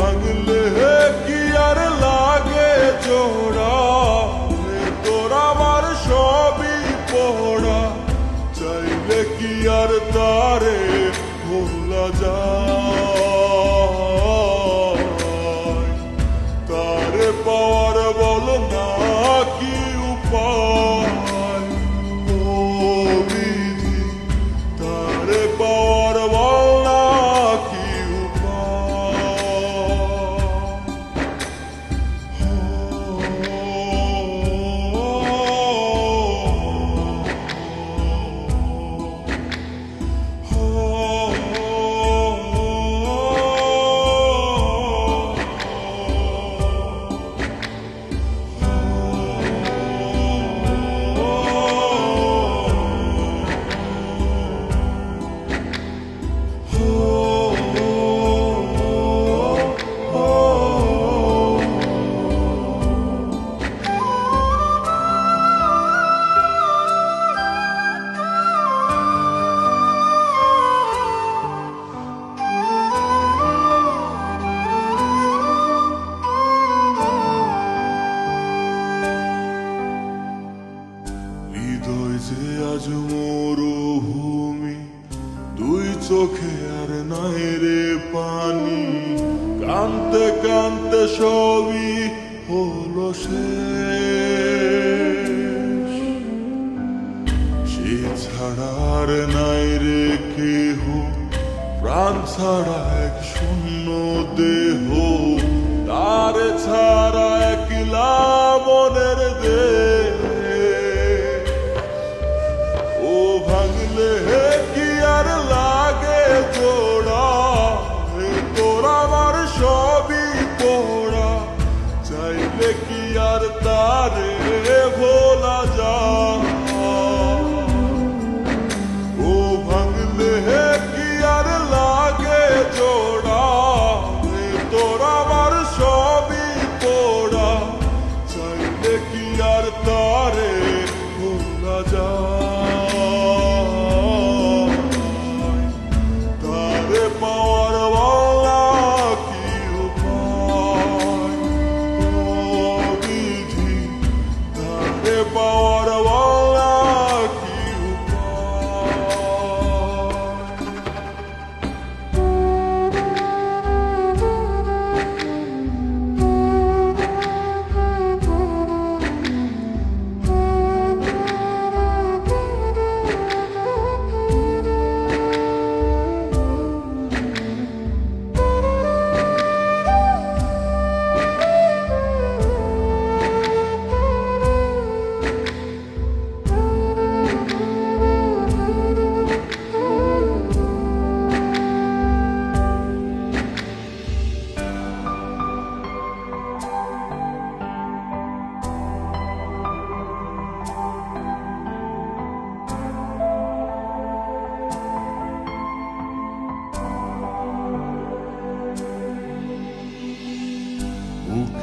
ভাঙলে কি আর লাগে জোড়া আর তারে ভোলা যায়। কানতে কানতে সবই হলো সে ছাড়া আর নাই রে কেহ, প্রাণ ছাড়া এক শূন্য দেহ। তার ছাড়া একলা মনের দেহ।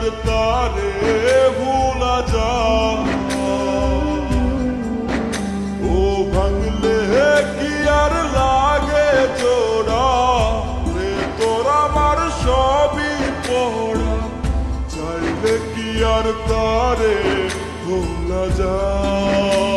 আর তারে ভুলা যা ও ভাঙলে কি আর লাগে জোড়া? রে তোর আমার সবই পড়া। চাইলে কি আর তারে ভোলা যায়?